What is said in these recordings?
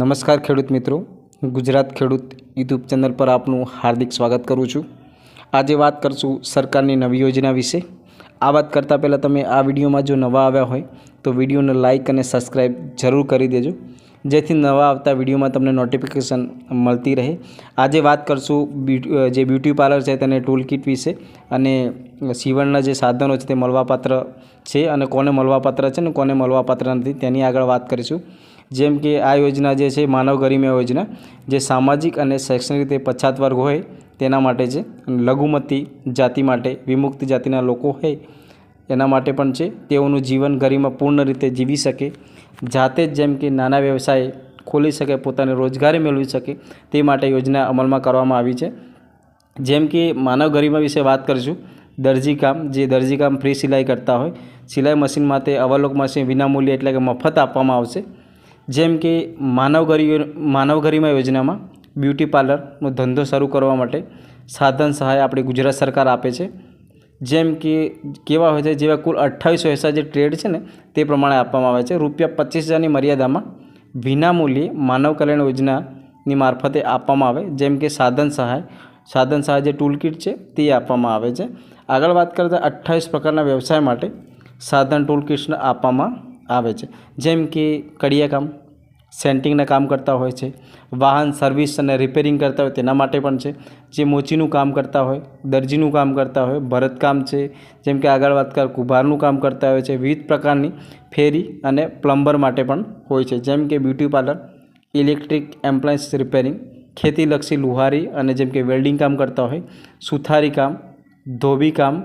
નમસ્કાર ખેડૂત મિત્રો. ગુજરાત ખેડૂત યુટ્યુબ ચેનલ પર આપનું હાર્દિક સ્વાગત કરું છું. આજે વાત કરશું સરકારની નવી યોજના વિશે. આ વાત કરતાં પહેલાં તમે આ વિડીયોમાં જો નવા આવ્યા હોય, તો વિડીયોને લાઇક અને સબસ્ક્રાઈબ જરૂર કરી દેજો. જેથી નવા આવતા વિડીયોમાં તમને નોટિફિકેશન મળતી રહે. આજે વાત કરશું જે બ્યુટી પાર્લર છે તેને ટૂલ કિટ વિશે અને સીવણના જે સાધનો છે તે મળવાપાત્ર છે અને કોને મળવાપાત્ર છે ને કોને મળવાપાત્ર નથી તેની આગળ વાત કરીશું. જેમ કે આ યોજના જે છે, માનવ ગરિમા યોજના, જે સામાજિક અને શૈક્ષણિક રીતે પછાત વર્ગ હોય, તેના માટે છે લઘુમતી જાતિ માટે, વિમુક્ત જાતિના લોકો હોય, એના માટે પણ છે. તેઓનું જીવન ગરિમા પૂર્ણ રીતે જીવી શકે. જાતે જ જેમ કે નાના વ્યવસાય ખોલી શકે, પોતાને રોજગારી મેળવી શકે, તે માટે યોજના અમલમાં કરવામાં આવી છે. જેમ કે માનવ ગરિમા વિશે વાત કરીશું. દરજી કામ, જે દરજી કામ ફ્રી સિલાઈ કરતા હોય. સિલાઈ મશીન માટે અવલોક મશીન વિનામૂલ્ય એટલે કે મફત આપવામાં આવશે. જેમ કે માનવ ગરી માનવ યોજનામાં બ્યુટી પાર્લરનો ધંધો શરૂ કરવા માટે સાધન સહાય આપણી ગુજરાત સરકાર આપે છે. જેમ કે કેવા હોય છે, જેવા કુલ અઠ્ઠાવીસ વ્યવસાય જે ટ્રેડ છે ને, તે પ્રમાણે આપવામાં આવે છે. રૂપિયા પચીસ હજારની મર્યાદામાં વિનામૂલ્યે માનવ કલ્યાણ યોજનાની મારફતે આપવામાં આવે. જેમ કે સાધન સહાય સાધન સહાય જે ટૂલ કિટ છે, તે આપવામાં આવે છે. આગળ વાત કરતાં અઠ્ઠાવીસ પ્રકારના વ્યવસાય માટે સાધન ટૂલ કિટ્સ આપવામાં આવે છે. જેમ કે કડિયાકામ, સેન્ટિંગના કામ કરતા હોય છે. વાહન સર્વિસ અને રિપેરિંગ કરતા હોય તેના માટે પણ છે. જે મોચીનું કામ કરતા હોય, દરજીનું કામ કરતા હોય, ભરતકામ છે. જેમ કે આગળ વાત કર, કુભારનું કામ કરતા હોય છે. વિવિધ પ્રકારની ફેરી અને પ્લમ્બર માટે પણ હોય છે. જેમ કે beauty parlour, electric appliance repairing, ખેતીલક્ષી લુહારી અને જેમ કે વેલ્ડિંગ કામ કરતા હોય, સુથારી કામ, ધોબી કામ,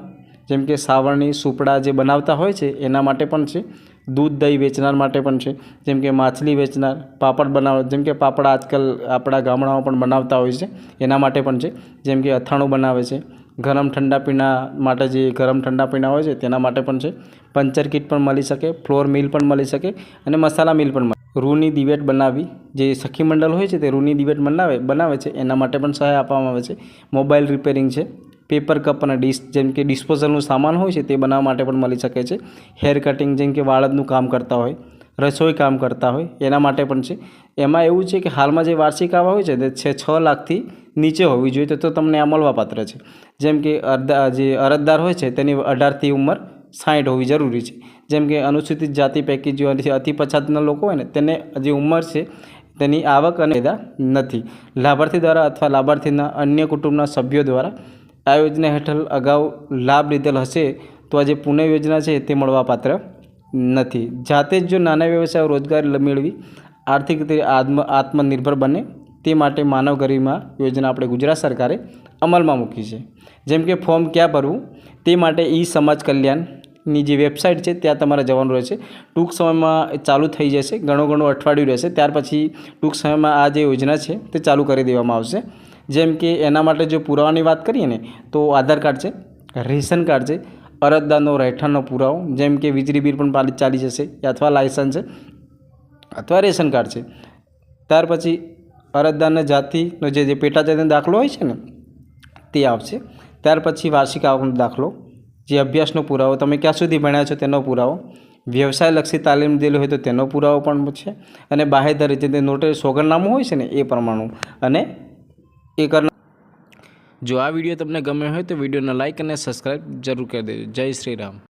જેમ કે સાવરણી, સુપડા જે બનાવતા હોય છે, એના માટે પણ છે. દૂધ દહીં વેચનાર માટે પણ છે. જેમ કે માછલી વેચનાર, પાપડ બનાવ, જેમ કે પાપડ આજકાલ આપણા ગામડામાં પણ બનાવતા હોય છે, એના માટે પણ છે. જેમ કે અથાણું બનાવે છે. ગરમ ઠંડા પીણા માટે જે ગરમ ઠંડા પીણા હોય છે, તેના માટે પણ છે. પંચર કીટ પણ મળી શકે, ફ્લોર મિલ પણ મળી શકે અને મસાલા મિલ પણ મળે રૂની દિવેટ બનાવી, જે સખી મંડળ હોય છે તે રૂની દિવેટ બનાવે બનાવે છે, એના માટે પણ સહાય આપવામાં આવે છે. મોબાઈલ રિપેરિંગ છે. પેપર કપ અને ડિશ જેમ કે ડિસ્પોઝલનું સામાન હોય છે તે બનાવવા માટે પણ મળી શકે છે. હેર કટિંગ જેમ કે વાળદનું કામ કરતા હોય, રસોઈ કામ કરતા હોય, એના માટે પણ છે. એમાં એવું છે કે હાલમાં જે વાર્ષિક આવક હોય છે તે છે છ લાખથી નીચે હોવી જોઈએ, તો તમને આ મળવાપાત્ર છે. જેમ કે અરદા, જે અરજદાર હોય છે તેની અઢારથી ઉંમર સાઠ હોવી જરૂરી છે. જેમ કે અનુસૂચિત જાતિ પૈકી જે અતિ પછાતના લોકો હોય ને તેને જે ઉંમર છે તેની આવક અને નથી. લાભાર્થી દ્વારા અથવા લાભાર્થીના અન્ય કુટુંબના સભ્યો દ્વારા આ યોજના હેઠળ અગાઉ લાભ લીધેલ હશે તો આ જે પુનઃ યોજના છે તે મળવાપાત્ર નથી. જાતે જ જો નાના વ્યવસાય રોજગાર મેળવી આર્થિક રીતે આત્મ, આત્મનિર્ભર બને તે માટે માનવ ગરિમા યોજના આપણે ગુજરાત સરકારે અમલમાં મૂકી છે. જેમ કે ફોર્મ ક્યાં ભરવું તે માટે ઈ સમાજ કલ્યાણની જે વેબસાઇટ છે ત્યાં તમારે જવાનું રહેશે. ટૂંક સમયમાં ચાલુ થઈ જશે, ઘણો ઘણો અઠવાડિયું રહેશે, ત્યાર પછી ટૂંક સમયમાં આ જે યોજના છે તે ચાલુ કરી દેવામાં આવશે. જેમ કે એના માટે જો પુરાવાની વાત કરીએ ને, તો આધાર કાર્ડ છે, રેશન કાર્ડ છે, અરજદારનો, રહેઠાણનો પુરાવો, જેમ કે વીજળી બિલ પણ ચાલી જશે, અથવા લાયસન્સ છે, અથવા રેશન કાર્ડ છે. ત્યાર પછી અરજદારને જાતિનો જે જે પેટા જાતિનો દાખલો હોય છે ને, તે આવશે ત્યાર પછી વાર્ષિક આવકનો દાખલો, જે અભ્યાસનો પુરાવો, તમે ક્યાં સુધી ભણ્યા છો તેનો પુરાવો વ્યવસાયલક્ષી તાલીમ લીધેલી હોય તો તેનો પુરાવો પણ છે, અને બાહેધરી જે નોટરી સોગરનામું હોય છે ને, એ પ્રમાણનું, અને એ કરના જો આ વીડિયો તમને ગમ્યો હોય તો વિડીયોને લાઇક અને સબસ્ક્રાઈબ જરૂર કરી દેજો. જય શ્રી રામ.